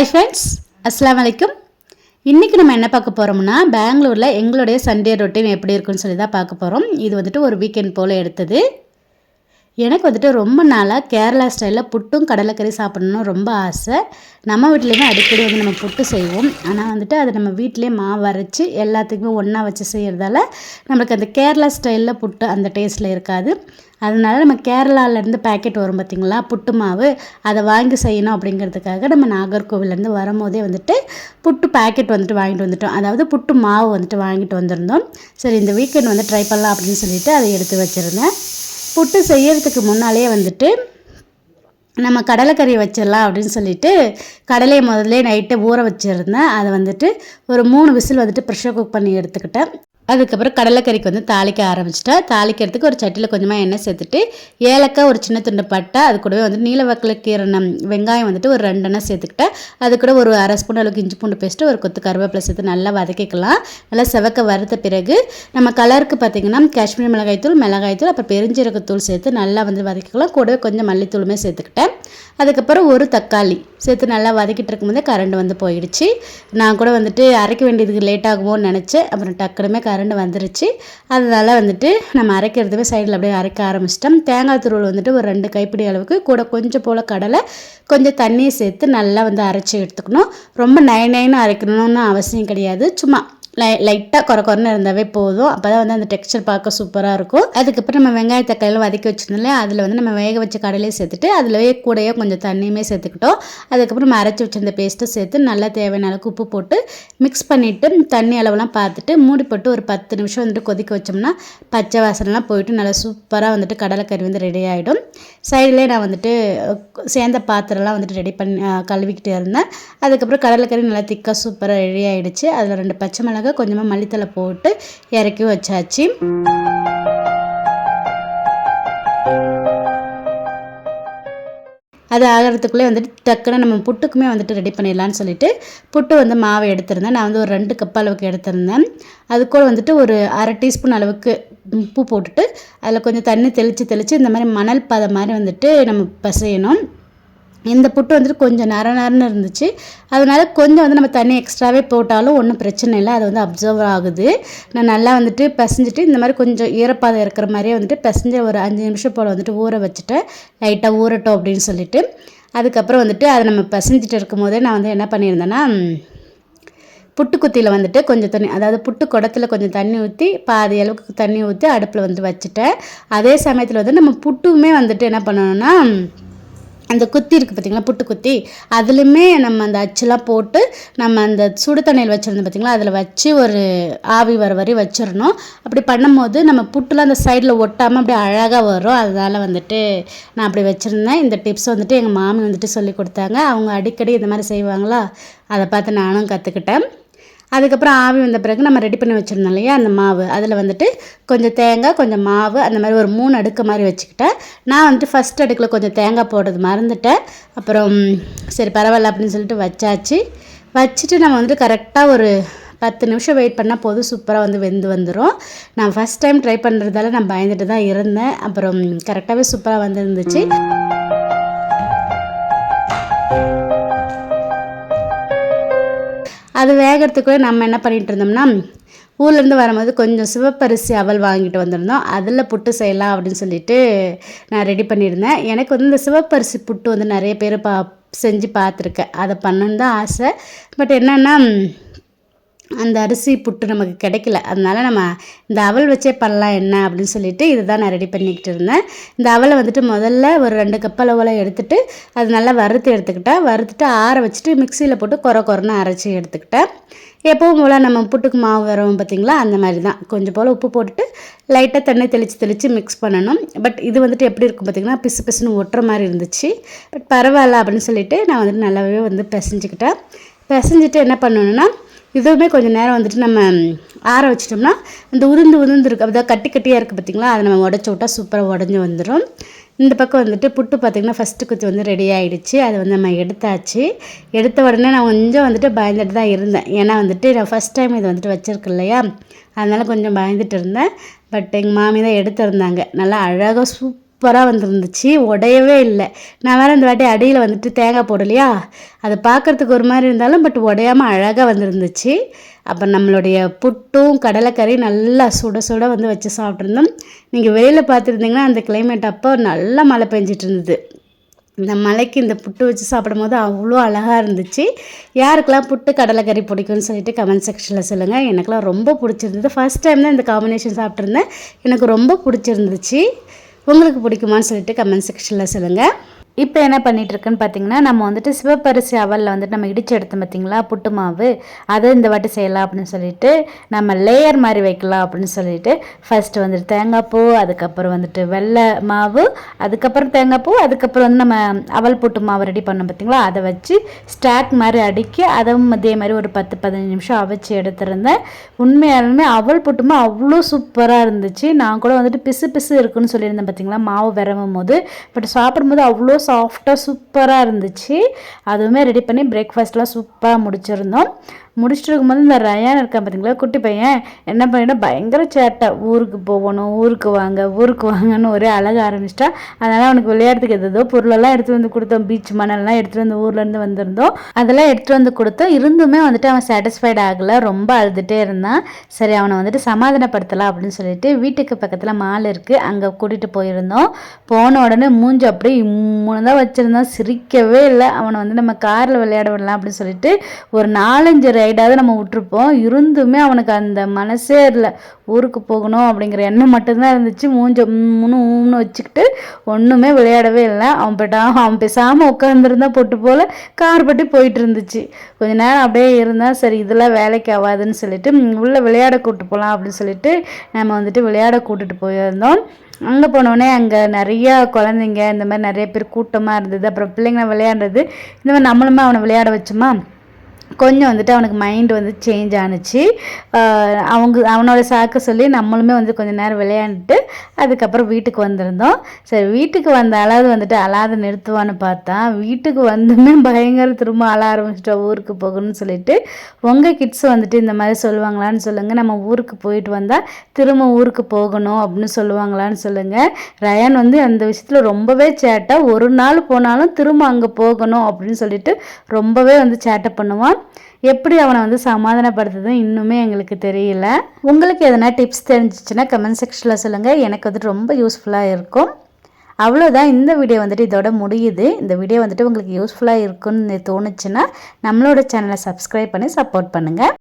Hi friends அஸ்லாம் வலைக்கும் இன்றைக்கி நம்ம என்ன பார்க்க போகிறோம்னா பெங்களூரில் எங்களுடைய சண்டே ரொட்டீன் எப்படி இருக்குன்னு சொல்லி தான் பார்க்க போகிறோம் இது வந்துட்டு ஒரு வீக்கெண்ட் போல் எடுத்தது. எனக்கு வந்துட்டு ரொம்ப நாளாக கேரளா ஸ்டைலில் புட்டும் கடலைக்கறி சாப்பிடணும்னு ரொம்ப ஆசை. நம்ம வீட்லேயுமே அடிக்கடி வந்து நம்ம புட்டு செய்வோம். ஆனால் வந்துட்டு அதை நம்ம வீட்டிலே மாவு அரைச்சி எல்லாத்துக்குமே ஒன்றா வச்சு செய்கிறதால நம்மளுக்கு அந்த கேரளா ஸ்டைலில் புட்டு அந்த டேஸ்ட்டில் இருக்காது. அதனால நம்ம கேரளாவிலேருந்து பேக்கெட் வரும் பார்த்திங்களா புட்டு மாவு. அதை வாங்கி செய்யணும் அப்படிங்கிறதுக்காக நம்ம நாகர்கோவிலேருந்து வரும்போதே வந்துட்டு புட்டு பேக்கெட் வந்துட்டு வாங்கிட்டு வந்துட்டோம். அதாவது புட்டு மாவு வந்துட்டு வாங்கிட்டு வந்திருந்தோம். சரி இந்த வீக்கெண்ட் வந்து ட்ரை பண்ணலாம் அப்படின்னு சொல்லிட்டு அதை எடுத்து வச்சுருந்தேன். புட்டு செய்யறதுக்கு முன்னாலே வந்துட்டு நம்ம கடலைக்கறி வச்சிடலாம் அப்படின்னு சொல்லிட்டு கடலையை முதல்ல நைட்டே ஊற வச்சுருந்தேன். அதை வந்துட்டு ஒரு மூணு விசில் வந்துட்டு ப்ரெஷர் குக் பண்ணி எடுத்துக்கிட்டேன். அதுக்கப்புறம் கடலைக்கறிக்கு வந்து தாளிக்க ஆரம்பிச்சிட்டா. தாளிக்கிறதுக்கு ஒரு சட்டியில் கொஞ்சமாக எண்ணெய் சேர்த்துட்டு ஏலக்காய் ஒரு சின்ன துண்டு பட்டை அது கூடவே வந்து நீல வக்கில் வெங்காயம் வந்துட்டு ஒரு ரெண்டு எண்ணெய் சேர்த்துக்கிட்டேன் அது கூட ஒரு அரை ஸ்பூன் அளவுக்கு இஞ்சி பூண்டு பேஸ்ட்டு ஒரு கொத்து கருவேப்பிலை சேர்த்து நல்லா வதக்கிக்கலாம். நல்லா செவக்க வறுத்த பிறகு நம்ம கலருக்கு பார்த்திங்கன்னா காஷ்மீர் மிளகாய்த்தூள் மிளகாய்த்தூள் அப்புறம் பெருஞ்சீரகத்தூள் சேர்த்து நல்லா வந்து வதக்கிக்கலாம். கூடவே கொஞ்சம் மல்லித்தூளுமே சேர்த்துக்கிட்டேன். அதுக்கப்புறம் ஒரு தக்காளி சேர்த்து நல்லா வதக்கிட்டு இருக்கும்போதே கரண்ட் வந்து போயிடுச்சு. நான் கூட வந்துட்டு அரைக்க வேண்டியதுக்கு லேட் ஆகுமோன்னு நினச்சேன். அப்புறம் டக்குனுமே கரண்ட் வந்துருச்சு. அதனால் வந்துட்டு நம்ம அரைக்கிறதுமே சைடில் அப்படியே அரைக்க ஆரம்பிச்சிட்டோம். தேங்காய் துருவல் வந்துட்டு ஒரு ரெண்டு கைப்பிடி அளவுக்கு கூட கொஞ்சம் போல் கடலை கொஞ்சம் தண்ணியை சேர்த்து நல்லா வந்து அரைச்சி எடுத்துக்கணும். ரொம்ப நைன் நயன்னு அரைக்கணும்னு அவசியம் கிடையாது. சும்மா லை லைட்டாக குறை குறைன்னு இருந்தாவே போதும். அப்போ தான் வந்து அந்த டெக்ஸ்சர் பார்க்க சூப்பராக இருக்கும். அதுக்கப்புறம் நம்ம வெங்காய தக்காளியில் வதக்கி வச்சிருந்தோம்ல அதில் வந்து நம்ம வேக வச்ச கடலையும் சேர்த்துட்டு அதிலவே கூடயே கொஞ்சம் தண்ணியுமே சேர்த்துக்கிட்டோம். அதுக்கப்புறம் நம்ம அரைச்சி வச்சிருந்த பேஸ்ட்டை சேர்த்து நல்லா தேவையான அளவுக்கு உப்பு போட்டு மிக்ஸ் பண்ணிவிட்டு தண்ணி அளவுலாம் பார்த்துட்டு மூடி போட்டு ஒரு பத்து நிமிஷம் வந்துட்டு கொதிக்க வச்சோம்னா பச்சை வாசனைலாம் போயிட்டு நல்லா சூப்பராக வந்துட்டு கடலைக்கறி வந்து ரெடி ஆகிடும் சைட்லேயே நான் வந்துட்டு சேர்ந்த பாத்திரம்லாம் வந்துட்டு ரெடி பண்ணி கழுவிக்கிட்டே இருந்தேன். அதுக்கப்புறம் கடலைக்கறி நல்லா திக்காக சூப்பராக ரெடி ஆகிடுச்சு அதில் ரெண்டு பச்சை மிளகாய் கொஞ்சமாக மல்லித்தலை போட்டு இறக்கி வச்சாச்சு. அது ஆகிறதுக்குள்ளே வந்துட்டு டக்குன்னு நம்ம புட்டுக்குமே வந்துட்டு ரெடி பண்ணிடலான்னு சொல்லிட்டு புட்டு வந்து மாவை எடுத்திருந்தேன். நான் வந்து ஒரு ரெண்டு கப் அளவுக்கு எடுத்திருந்தேன். அது கூட வந்துட்டு ஒரு அரை டீஸ்பூன் அளவுக்கு உப்பு போட்டுட்டு அதில் கொஞ்சம் தண்ணி தெளித்து தெளித்து இந்த மாதிரி மணல் பதம் மாதிரி வந்துட்டு நம்ம பசையணும். இந்த புட்டு வந்துட்டு கொஞ்சம் நர நரன்னு இருந்துச்சு. அதனால் கொஞ்சம் வந்து நம்ம தண்ணி எக்ஸ்ட்ராவே போட்டாலும் ஒன்றும் பிரச்சனை இல்லை. அது வந்து அப்சர்வ் ஆகுது. நான் நல்லா வந்துட்டு பிசைஞ்சிட்டு இந்த மாதிரி கொஞ்சம் ஈரப்பாதம் இருக்கிற மாதிரியே வந்துட்டு பிசைஞ்ச ஒரு அஞ்சு நிமிஷம் போல் வந்துட்டு ஊற வச்சுட்டேன். லைட்டாக ஊறட்டும் அப்படின்னு சொல்லிட்டு. அதுக்கப்புறம் வந்துட்டு அதை நம்ம பிசைஞ்சிட்டு இருக்கும் போதே நான் வந்து என்ன பண்ணியிருந்தேன்னா புட்டு குத்தியில் வந்துட்டு கொஞ்சம் தண்ணி அதாவது புட்டு குடத்தில் கொஞ்சம் தண்ணி ஊற்றி பாதி அளவுக்கு தண்ணி ஊற்றி அடுப்பில் வந்து வச்சுட்டேன். அதே சமயத்தில் வந்து நம்ம புட்டுமே வந்துட்டு என்ன பண்ணணும்னா அந்த குத்தி இருக்குது பார்த்திங்களா புட்டு குத்தி? அதுலேயுமே நம்ம அந்த அச்செலாம் போட்டு நம்ம அந்த சுடு தண்ணியில் வச்சுருந்தோம் பார்த்திங்களா அதில் வச்சு ஒரு ஆவி வர வரை வச்சிடணும் அப்படி பண்ணும்போது நம்ம புட்டுலாம் அந்த சைடில் ஒட்டாமல் அப்படியே அழகாக வரும். அதனால் வந்துட்டு நான் அப்படி வச்சுருந்தேன். இந்த டிப்ஸ் வந்துட்டு எங்கள் மாமி வந்துட்டு சொல்லி கொடுத்தாங்க. அவங்க அடிக்கடி இந்த மாதிரி செய்வாங்களா? அதை பார்த்து நானும் கற்றுக்கிட்டேன் அதுக்கப்புறம் ஆவி வந்த பிறகு நம்ம ரெடி பண்ணி வச்சுருந்தோம் இல்லையா? அந்த மாவு. அதில் வந்துட்டு கொஞ்சம் தேங்காய் கொஞ்சம் மாவு அந்த மாதிரி ஒரு மூணு அடுக்கு மாதிரி வச்சுக்கிட்டேன். நான் வந்துட்டு ஃபஸ்ட் அடுக்கில் கொஞ்சம் தேங்காய் போடுறது மறந்துட்டேன். அப்புறம் சரி பரவாயில்ல அப்படின்னு சொல்லிட்டு வச்சாச்சு. வச்சுட்டு நம்ம வந்துட்டு கரெக்டாக ஒரு பத்து நிமிஷம் வெயிட் பண்ணால் போதும். சூப்பராக வந்து வெந்து வந்துடும் நான் ஃபஸ்ட் டைம் ட்ரை பண்ணுறதால நான் பயந்துட்டு தான் இருந்தேன். அப்புறம் கரெக்டாகவே சூப்பராக வந்துருந்துச்சு அது வேகிறதுக்குள்ளே நம்ம என்ன பண்ணிகிட்டு இருந்தோம்னா ஊர்லேருந்து வரும்போது கொஞ்சம் சிவப்பரிசி அவல் வாங்கிட்டு வந்திருந்தோம். அதில் புட்டு செய்யலாம் அப்படின்னு சொல்லிட்டு நான் ரெடி பண்ணியிருந்தேன். எனக்கு வந்து இந்த சிவப்பரிசி புட்டு வந்து நிறைய பேர் பா செஞ்சு பார்த்துருக்கேன். அதை பண்ணணுன்னு தான் ஆசை. பட் என்னென்னா அந்த அரிசி புட்டு நமக்கு கிடைக்கல. அதனால் நம்ம இந்த அவல் வச்சே பண்ணலாம் என்ன அப்படின்னு சொல்லிட்டு இதை தான் நான் ரெடி பண்ணிக்கிட்டு இருந்தேன். இந்த அவலை வந்துட்டு முதல்ல ஒரு ரெண்டு கப் அளவில் எடுத்துகிட்டு அது நல்லா வறுத்து எடுத்துக்கிட்டேன். வறுத்துட்டு ஆற வச்சுட்டு மிக்சியில் போட்டு குறை குறைன்னு அரைச்சி எடுத்துக்கிட்டேன். எப்பவும் போல் நம்ம புட்டுக்கு மாவு வரும் பார்த்திங்களா? அந்த மாதிரி தான் கொஞ்சம் போல் உப்பு போட்டுட்டு லைட்டாக தண்ணி தெளித்து தெளித்து மிக்ஸ் பண்ணணும். பட் இது வந்துட்டு எப்படி இருக்கும் பார்த்திங்கன்னா பிசு பிசுன்னு ஒட்டுற மாதிரி இருந்துச்சு. பட் பரவாயில்ல அப்படின்னு சொல்லிட்டு நான் வந்துட்டு நல்லாவே வந்து பிசைஞ்சிக்கிட்டேன். பிசைஞ்சிட்டு என்ன பண்ணணுன்னா இதுவுமே கொஞ்சம் நேரம் வந்துட்டு நம்ம ஆற வச்சிட்டோம்னா இந்த உதிர்ந்து உதிர்ந்து இருக்கு அதாவது கட்டி கட்டியாக இருக்குது பார்த்திங்களா அதை நம்ம உடச்சி விட்டால் சூப்பராக உடஞ்சி வந்துடும் இந்த பக்கம் வந்துட்டு புட்டு பார்த்திங்கன்னா ஃபஸ்ட்டு குத்தி வந்து ரெடி ஆகிடுச்சு அதை வந்து நம்ம எடுத்தாச்சு. எடுத்த உடனே நான் கொஞ்சம் வந்துட்டு பயந்துட்டு தான் இருந்தேன். ஏன்னா வந்துட்டு நான் ஃபஸ்ட் டைம் இது வந்துட்டு வச்சுருக்கு இல்லையா? அதனால் கொஞ்சம் பயந்துட்டு இருந்தேன். பட் எங்கள் மாமி தான் எடுத்திருந்தாங்க. நல்லா அழகாக சூப் சூப்பராக வந்துருந்துச்சு. உடையவே இல்லை. நான் வேறு இந்த வாட்டி அடியில் வந்துட்டு தேங்காய் போடலையா? அது பார்க்குறதுக்கு ஒரு மாதிரி இருந்தாலும் பட் உடையாமல் அழகாக வந்துருந்துச்சு. அப்போ நம்மளுடைய புட்டும் கடலைக்கறி நல்லா சுட சுட வந்து வச்சு சாப்பிட்ருந்தோம் நீங்கள் வெளியில் பார்த்துருந்தீங்கன்னா அந்த கிளைமேட் அப்போ நல்லா மழை பெஞ்சிட்டு இருந்தது இந்த மலைக்கு இந்த புட்டு வச்சு சாப்பிடும் போது அவ்வளோ அழகாக இருந்துச்சு. யாருக்கெல்லாம் புட்டு கடலைக்கறி பிடிக்கும்னு சொல்லிட்டு கமெண்ட் செக்ஷனில் சொல்லுங்கள் எனக்கெல்லாம் ரொம்ப பிடிச்சிருந்தது. ஃபஸ்ட் டைம் தான் இந்த காம்பினேஷன் சாப்பிட்ருந்தேன் எனக்கு ரொம்ப பிடிச்சிருந்துச்சு. உங்களுக்கு பிடிக்குமான்னு சொல்லிட்டு கமெண்ட் செக்ஷனில் சொல்லுங்கள் இப்போ என்ன பண்ணிகிட்ருக்குன்னு பார்த்தீங்கன்னா நம்ம வந்துட்டு சிவப்பரிசி அவலில் வந்துட்டு நம்ம இடித்து எடுத்தோம் பார்த்தீங்களா புட்டு மாவு. அதை இந்த வாட்டி செய்யலாம் அப்படின்னு சொல்லிட்டு நம்ம லேயர் மாதிரி வைக்கலாம் அப்படின்னு சொல்லிட்டு ஃபஸ்ட்டு வந்துட்டு தேங்காய் பூ அதுக்கப்புறம் வந்துட்டு வெள்ளை மாவு அதுக்கப்புறம் தேங்காய் பூ அதுக்கப்புறம் வந்து நம்ம அவல் புட்டு மாவு ரெடி பண்ணோம் பார்த்தீங்களா அதை வச்சு ஸ்டாக் மாதிரி அடுக்கி அதுவும் அதே மாதிரி ஒரு பத்து பதினஞ்சு நிமிஷம் அவிச்சு எடுத்திருந்தேன். உண்மையாலுமே அவல் புட்டுமா அவ்வளோ சூப்பராக இருந்துச்சு. நான் கூட வந்துட்டு பிசு பிசு இருக்குன்னு சொல்லியிருந்தேன் பார்த்தீங்களா மாவு விரவும் போது பட் சாப்பிடும்போது அவ்வளோ சாஃப்டாக சூப்பராக இருந்துச்சு. அதுவுமே ரெடி பண்ணி பிரேக்ஃபாஸ்ட்லாம் சூப்பராக முடிச்சிருந்தோம். முடிச்சுட்டு இருக்கும்போது இந்த ரயான் இருக்கான் பார்த்தீங்களா குட்டி பையன் என்ன பண்ணிட்டா பயங்கர சேட்டை. ஊருக்கு போகணும் ஊருக்கு வாங்க ஊருக்கு வாங்கன்னு ஒரே அழக ஆரம்பிச்சிட்டா. அதனால் அவனுக்கு விளையாடுறதுக்கு எதோ பொருளெல்லாம் எடுத்துகிட்டு வந்து கொடுத்தோம். பீச் மணல்லாம் எடுத்துகிட்டு வந்து ஊர்லேருந்து வந்திருந்தோம். அதெல்லாம் எடுத்துகிட்டு வந்து கொடுத்தோம். இருந்துமே வந்துட்டு அவன் சாட்டிஸ்ஃபைட் ஆகலை. ரொம்ப அழுதுகிட்டே இருந்தான். சரி அவனை வந்துட்டு சமாதானப்படுத்தலாம் அப்படின்னு சொல்லிட்டு வீட்டுக்கு பக்கத்தில் மால் இருக்குது அங்கே கூட்டிகிட்டு போயிருந்தோம். போன உடனே மூஞ்சி அப்படியே இம்முன்னு தான் வச்சுருந்தான். சிரிக்கவே இல்லை. அவனை வந்து நம்ம காரில் விளையாட விடலாம் அப்படின்னு சொல்லிட்டு ஒரு நாலஞ்சு ரைடாவது நம்ம விட்டுருப்போம். இருந்துமே அவனுக்கு அந்த மனசே இல்லை. ஊருக்கு போகணும் அப்படிங்கிற எண்ணம் மட்டும்தான் இருந்துச்சு. மூஞ்ச மூணு ஊன்னு வச்சுக்கிட்டு ஒன்றுமே விளையாடவே இல்லை. அவன் போயிட்டா அவன் பேசாமல் உட்காந்துருந்தா போட்டு போல் கார் பட்டி போயிட்டு இருந்துச்சு. கொஞ்ச நேரம் அப்படியே இருந்தால் சரி இதெல்லாம் வேலைக்கு ஆகாதுன்னு சொல்லிட்டு உள்ளே விளையாட கூப்பிட்டு போகலாம் அப்படின்னு சொல்லிட்டு நம்ம வந்துட்டு விளையாட கூட்டிகிட்டு போயிருந்தோம். அங்கே போனோடனே அங்கே நிறையா குழந்தைங்க இந்த மாதிரி நிறைய பேர் கூட்டமாக இருந்தது. அப்புறம் பிள்ளைங்களை விளையாடுறது. இந்த மாதிரி நம்மளுமே அவனை விளையாட வச்சோமா? கொஞ்சம் வந்துட்டு அவனுக்கு மைண்ட் வந்து சேஞ்ச் ஆணுச்சு அவங்க அவனோட சாக்கு சொல்லி நம்மளுமே வந்து கொஞ்சம் நேரம் விளையாண்டுட்டு அதுக்கப்புறம் வீட்டுக்கு வந்திருந்தோம். சரி வீட்டுக்கு வந்த அளவு வந்துட்டு அழாத நிறுத்துவான்னு பார்த்தா வீட்டுக்கு வந்துமே பயங்கர திரும்ப அழ ஆரம்பிச்சிட்டோம் ஊருக்கு போகணும்னு சொல்லிட்டு. உங்கள் கிட்ஸ் வந்துட்டு இந்த மாதிரி சொல்லுவாங்களான்னு சொல்லுங்கள் நம்ம ஊருக்கு போயிட்டு வந்தால் திரும்ப ஊருக்கு போகணும் அப்படின்னு சொல்லுவாங்களான்னு சொல்லுங்கள் ரயான் வந்து அந்த விஷயத்தில் ரொம்பவே சேட்டை ஒரு நாள் போனாலும் திரும்ப அங்கே போகணும் அப்படின்னு சொல்லிட்டு ரொம்பவே வந்து சேட்டை பண்ணுவான். எப்படி அவனை வந்து சமாதானப்படுத்துறது இன்னுமே எங்களுக்கு தெரியல. உங்களுக்கு எதனா டிப்ஸ் தெரிஞ்சிச்சுன்னா கமெண்ட் செக்ஷனில் சொல்லுங்கள் எனக்கு வந்துட்டு ரொம்ப யூஸ்ஃபுல்லாக இருக்கும். அவ்வளோதான் இந்த வீடியோ வந்துட்டு இதோட முடியுது. இந்த வீடியோ வந்துட்டு உங்களுக்கு யூஸ்ஃபுல்லாக இருக்குன்னு தோணுச்சுன்னா நம்மளோட சேனலை சப்ஸ்கிரைப் பண்ணி சப்போர்ட் பண்ணுங்கள்